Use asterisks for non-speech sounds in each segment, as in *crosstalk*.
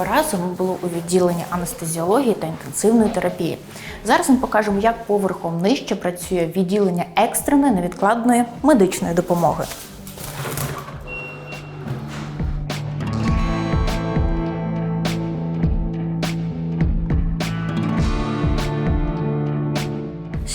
Минулого разу ми були у відділенні анестезіології та інтенсивної терапії. Зараз ми покажемо, як поверхом нижче працює відділення екстреної невідкладної медичної допомоги.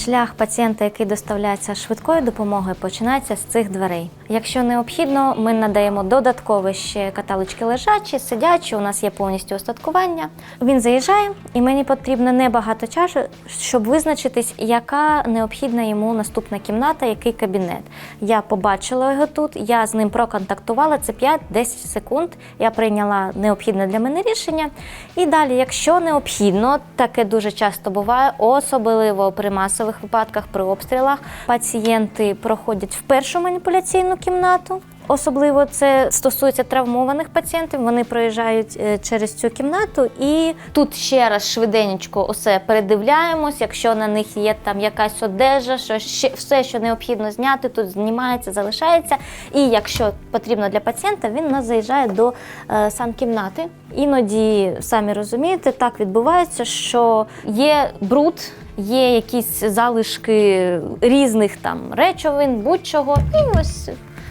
Шлях пацієнта, який доставляється швидкою допомогою, починається з цих дверей. Якщо необхідно, ми надаємо додатково ще каталочки лежачі, сидячі. У нас є повністю остаткування. Він заїжджає, і мені потрібно небагато часу, щоб визначитись, яка необхідна йому наступна кімната, який кабінет. Я побачила його тут, я з ним проконтактувала. Це 5-10 секунд. Я прийняла необхідне для мене рішення. І далі, якщо необхідно, таке дуже часто буває, особливо при масових випадках, при обстрілах, пацієнти проходять в першу маніпуляційну кімнату. Особливо це стосується травмованих пацієнтів. Вони проїжджають е, через цю кімнату, і тут ще раз швиденько усе передивляємось. Якщо на них є там якась одежа, що ще все, що необхідно зняти, тут знімається, залишається. І якщо потрібно для пацієнта, він нас заїжджає до е, санкімнати. Іноді самі розумієте, так відбувається, що є бруд. Є якісь залишки різних там речовин, будь-чого, і ось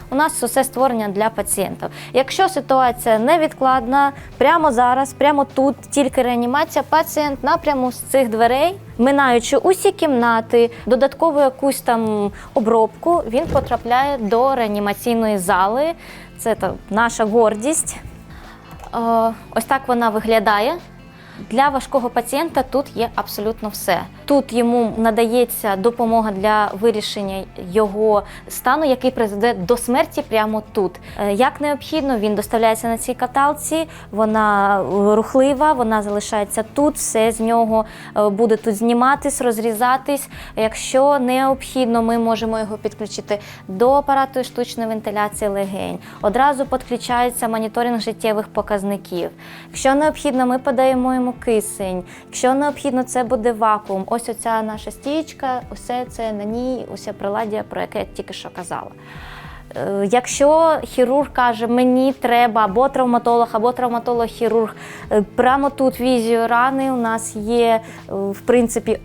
у нас усе створення для пацієнтів. Якщо ситуація невідкладна, прямо зараз, прямо тут, тільки реанімація, пацієнт напряму з цих дверей, минаючи усі кімнати, додаткову якусь там обробку, він потрапляє до реанімаційної зали. Це та, наша гордість. Е, Ось так вона виглядає. Для важкого пацієнта тут є абсолютно все. Тут йому надається допомога для вирішення його стану, який призведе до смерті прямо тут. Е, Як необхідно, він доставляється на цій каталці, вона е, рухлива, вона залишається тут, все з нього е, буде тут зніматись, розрізатись. Якщо необхідно, ми можемо його підключити до апарату штучної вентиляції легень. Одразу підключається моніторинг життєвих показників. Якщо необхідно, ми подаємо йому кисень. Якщо необхідно, це буде вакуум. Ось оця наша стічка, усе це на ній, усе приладдя, про яке я тільки що казала. Е, Якщо хірург каже, мені треба або травматолог, або травматолог-хірург, е, прямо тут візію рани у нас є, е, в принципі,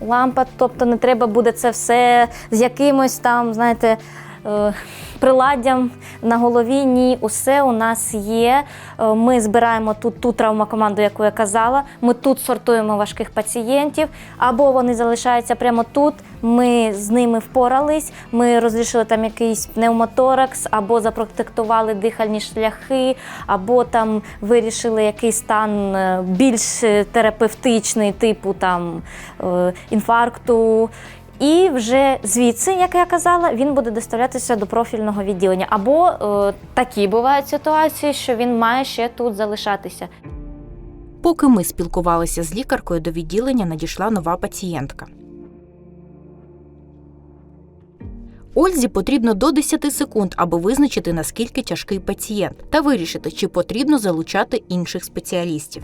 лампа, тобто не треба буде це все з якимось там, знаєте, приладдям на голові. Ні, усе у нас є. Е, Ми збираємо тут ту травмакоманду, яку я казала. Ми тут сортуємо важких пацієнтів, або вони залишаються прямо тут. Ми з ними впорались. Ми розрішили там якийсь пневмоторакс, або запротектували дихальні шляхи, або там вирішили якийсь стан е, більш е, терапевтичний, типу там е, інфаркту. І вже звідси, як я казала, він буде доставлятися до профільного відділення. Або е, такі бувають ситуації, що він має ще тут залишатися. Поки ми спілкувалися з лікаркою, до відділення надійшла нова пацієнтка. Ользі потрібно до 10 секунд, аби визначити наскільки тяжкий пацієнт, та вирішити, чи потрібно залучати інших спеціалістів.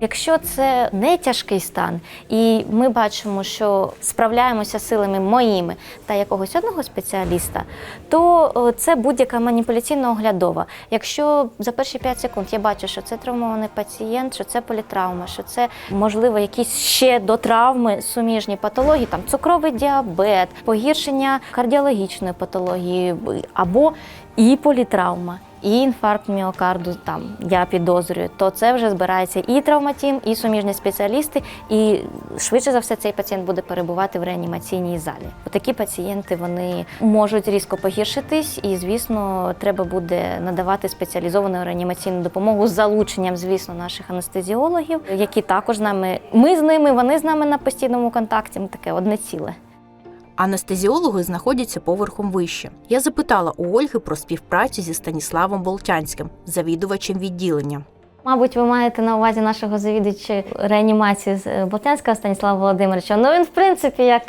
Якщо це не тяжкий стан, і ми бачимо, що справляємося силами моїми та якогось одного спеціаліста, то це будь-яка маніпуляційно-оглядова. Якщо за перші 5 секунд я бачу, що це травмований пацієнт, що це політравма, що це можливо якісь ще до травми суміжні патології, там цукровий діабет, погіршення кардіологічної патології або і політравма. І інфаркт міокарду там я підозрюю, то це вже збирається і травматім, і суміжні спеціалісти, і швидше за все цей пацієнт буде перебувати в реанімаційній залі. Такі пацієнти вони можуть різко погіршитись, і звісно, треба буде надавати спеціалізовану реанімаційну допомогу з залученням, звісно, наших анестезіологів, які також з нами. Ми з ними, вони з нами на постійному контакті. Ми таке одне ціле. Анестезіологи знаходяться поверхом вище. Я запитала у Ольги про співпрацю зі Станіславом Болтянським, завідувачем відділення. Мабуть, ви маєте на увазі нашого завідувача реанімації з е, Болтянського Станіслава Володимировича. Ну він, в принципі, як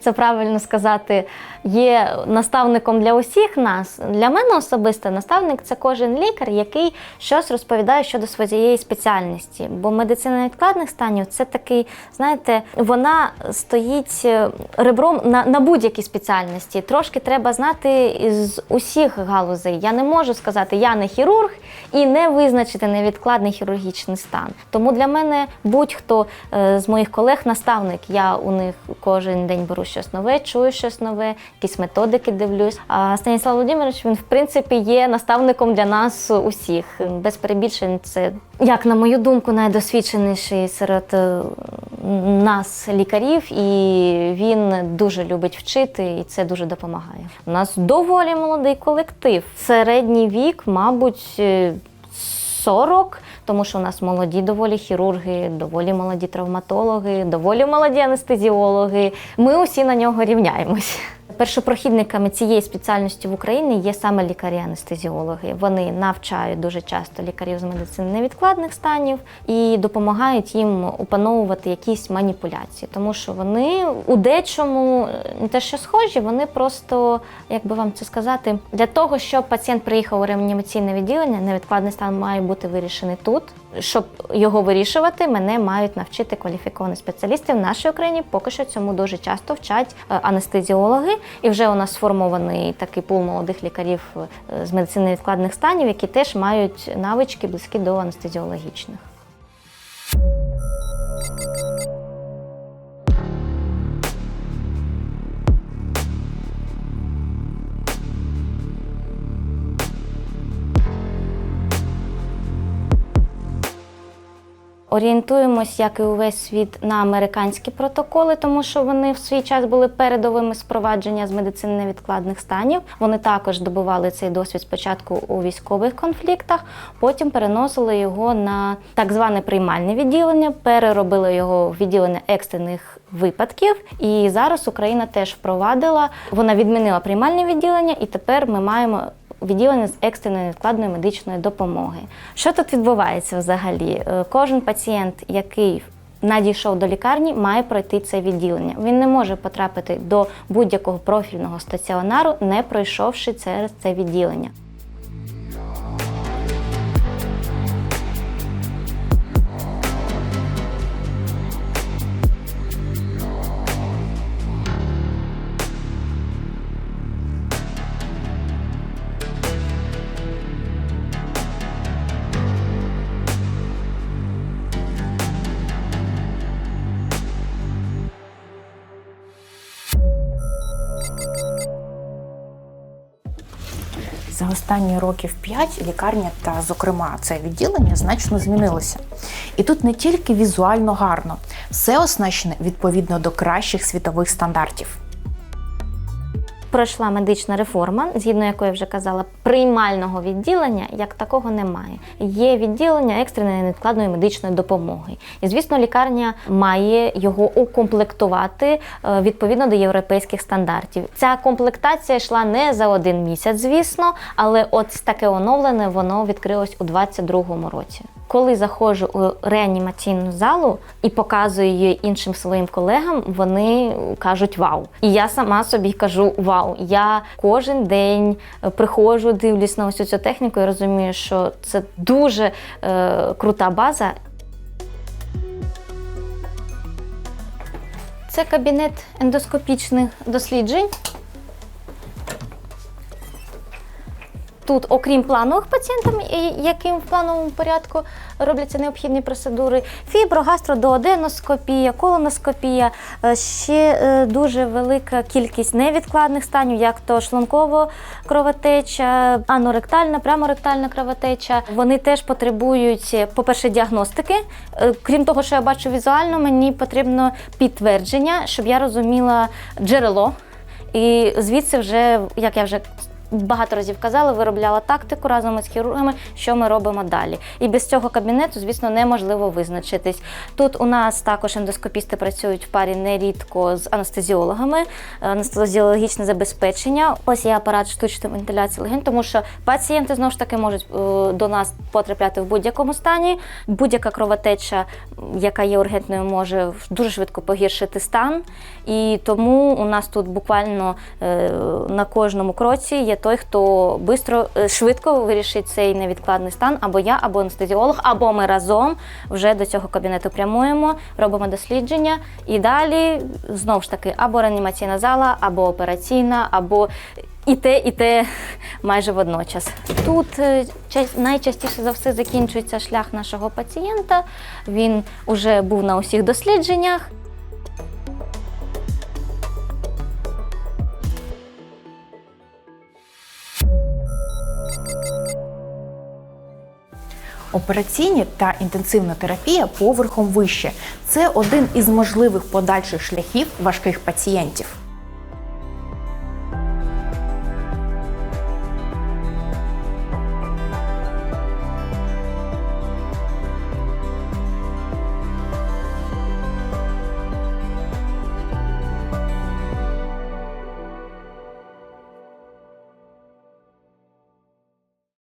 це правильно сказати, є наставником для усіх нас. Для мене особисто наставник це кожен лікар, який щось розповідає щодо своєї спеціальності. Бо медицина невідкладних станів це такий, знаєте, вона стоїть е, ребром на, на будь-якій спеціальності. Трошки треба знати з усіх галузей. Я не можу сказати, я не хірург і не визначити невідкладний хірургічний стан. Тому для мене будь-хто е, з моїх колег наставник. Я у них кожен день беру щось нове, чую щось нове, якісь методики дивлюсь. А Станіслав Володимирович, він в принципі є наставником для нас усіх. Без перебільшень, це, як на мою думку, найдосвідченіший серед е, нас лікарів, і він дуже любить вчити, і це дуже допомагає. У нас доволі молодий колектив. Середній вік, мабуть, е, 40, тому що у нас молоді доволі хірурги, доволі молоді травматологи, доволі молоді анестезіологи. Ми усі на нього рівняємось. Першопрохідниками цієї спеціальності в Україні є саме лікарі-анестезіологи. Вони навчають дуже часто лікарів з медицини невідкладних станів і допомагають їм опановувати якісь маніпуляції, тому що вони у дечому не те, що схожі, вони просто, як би вам це сказати, для того, щоб пацієнт приїхав у реанімаційне відділення, невідкладний стан має бути вирішений тут. Щоб його вирішувати, мене мають навчити кваліфіковані спеціалісти. В нашій Україні поки що цьому дуже часто вчать е, анестезіологи. І вже у нас сформований такий пул молодих лікарів е, з медицини відкладних станів, які теж мають навички близькі до анестезіологічних. Орієнтуємось, як і увесь світ, на американські протоколи, тому що вони в свій час були передовими з провадження з медицини невідкладних станів. Вони також добували цей досвід спочатку у військових конфліктах, потім переносили його на так зване приймальне відділення, переробили його в відділення екстрених випадків. І зараз Україна теж впровадила. Вона відмінила приймальне відділення, і тепер ми маємо відділення з екстреної невідкладної медичної допомоги. Що тут відбувається взагалі? Е, Кожен пацієнт, який надійшов до лікарні, має пройти це відділення. Він не може потрапити до будь-якого профільного стаціонару, не пройшовши через це відділення. За останні років 5 лікарня та, зокрема, це відділення значно змінилося. І тут не тільки візуально гарно, все оснащене відповідно до кращих світових стандартів. Пройшла медична реформа, згідно якої вже казала, приймального відділення як такого немає. Є відділення екстреної невідкладної медичної допомоги. І звісно, лікарня має його укомплектувати е, відповідно до європейських стандартів. Ця комплектація йшла не за один місяць, звісно, але от таке оновлене воно відкрилось у 2022 році. Коли заходжу у реанімаційну залу і показую її іншим своїм колегам, вони кажуть вау. І я сама собі кажу вау. Я кожен день е, приходжу, дивлюсь на ось цю техніку і розумію, що це дуже е, крута база. Це кабінет ендоскопічних досліджень. Тут, окрім планових пацієнтів, яким в плановому порядку робляться необхідні процедури, фіброгастродооденоскопія, колоноскопія, е, ще е, дуже велика кількість невідкладних станів, як то шлункова кровотеча, аноректальна, пряморектальна кровотеча. Вони теж потребують, по-перше, діагностики. Е, Крім того, що я бачу візуально, мені потрібно підтвердження, щоб я розуміла джерело. І звідси вже, як я вже багато разів казала, виробляла тактику разом із хірургами, що ми робимо далі. І без цього кабінету, звісно, неможливо визначитись. Тут у нас також ендоскопісти працюють в парі нерідко з анестезіологами, анестезіологічне забезпечення. Ось є апарат штучної вентиляції легень, тому що пацієнти знову ж таки можуть е, до нас потрапляти в будь-якому стані. Будь-яка кровотеча, яка є ургентною, може дуже швидко погіршити стан. І тому у нас тут буквально е, на кожному кроці є той, хто бистро, е, швидко вирішить цей невідкладний стан, або я, або анестезіолог, або ми разом вже до цього кабінету прямуємо, робимо дослідження. І далі знову ж таки або реанімаційна зала, або операційна, або і те, і те *laughs* майже водночас. Тут е, найчастіше за все закінчується шлях нашого пацієнта. Він вже був на усіх дослідженнях. Операційні та інтенсивна терапія поверхом вище це один із можливих подальших шляхів важких пацієнтів.